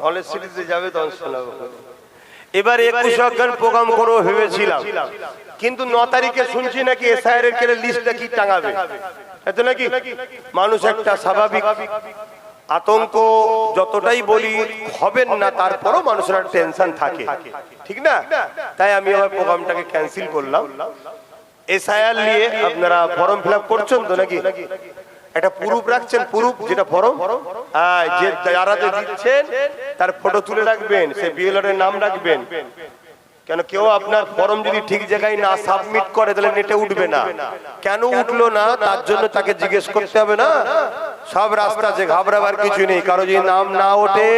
Knowledge সিটিতে যাবে তখন শোনাবো। এবার একুশ অজ্ঞান প্রোগ্রাম করব ভেবেছিলাম। কিন্তু ন তারিখে শুনছি নাকি এসআইআর এর কেটে লিস্টটা টাঙাবে? এত নাকি? মানুষ একটা স্বাভাবিক আতঙ্ক, যতটাই বলি হবেন না, তারপরও মানুষের একটা টেনশন থাকে। ঠিক না? তাই আমি আমার প্রোগ্রামটাকে ক্যান্সেল করলাম। এসআইআর নিয়ে আপনারা ফর্ম ফিল করছেন তো নাকি? একটা প্রুফ রাখছেন প্রুফ যেটা ফর্ম যে যারা দিচ্ছেন তার ফটো তুলে রাখবেন সে বিএলআর এর নাম রাখবেন। কেন কেউ আপনার ফর্ম যদি ঠিক জায়গায় না সাবমিট করে তাহলে নেটে উঠবে না। কেন উঠল না তার জন্য তাকে জিজ্ঞেস করতে হবে না। সব রাস্তা আছে ঘাবড়াবার কিছু নেই। কারও যদি নাম না ওঠে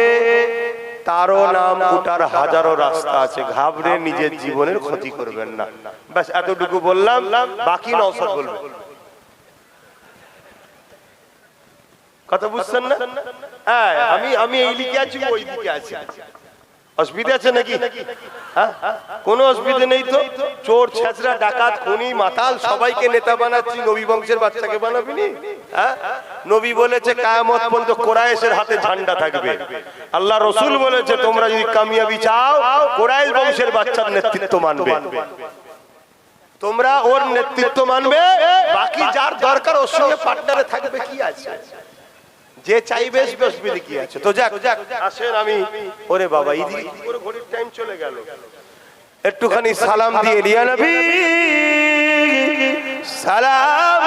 তারও নাম ওঠার হাজারো রাস্তা আছে। ঘাবড়ে নিজের জীবনের ক্ষতি করবেন না। ব্যাস এতটুকু বললাম বাকি নৌসদ বলবেন কথা বুঝছেন না? হ্যাঁ আমি আমি এই দিকে আছি, ওই দিকে আছি। অসুবিধা আছে নাকি? হ্যাঁ? কোনো অসুবিধা নেই তো? চোর, ছেঁচড়া, ডাকাত, খুনি, মাতাল, সবাইকে নেতা বানাচ্ছি, নবী বংশের বাচ্চাকে বানাবিনি? হ্যাঁ? নবী বলেছে, কায়ামত পর্যন্ত কোরআশের হাতে ঝান্ডা থাকবে। আল্লাহ রসুল বলেছে, তোমরা যদি কামিয়াবি চাও কোরআশ বংশের বাচ্চার নেতৃত্ব মানবে। তোমরা ওর নেতৃত্ব মানবে, বাকি যার দরকার ওর সঙ্গে পার্টনারে থাকবে, কি আছে? যে চাইবে অসুবিধে কি আছে তো যাক আসেন আমি। ওরে বাবা ইদি। করে ঘড়ির টাইম চলে গেল। একটুখানি সালাম দিয়ে দিয়া নবী। সালাম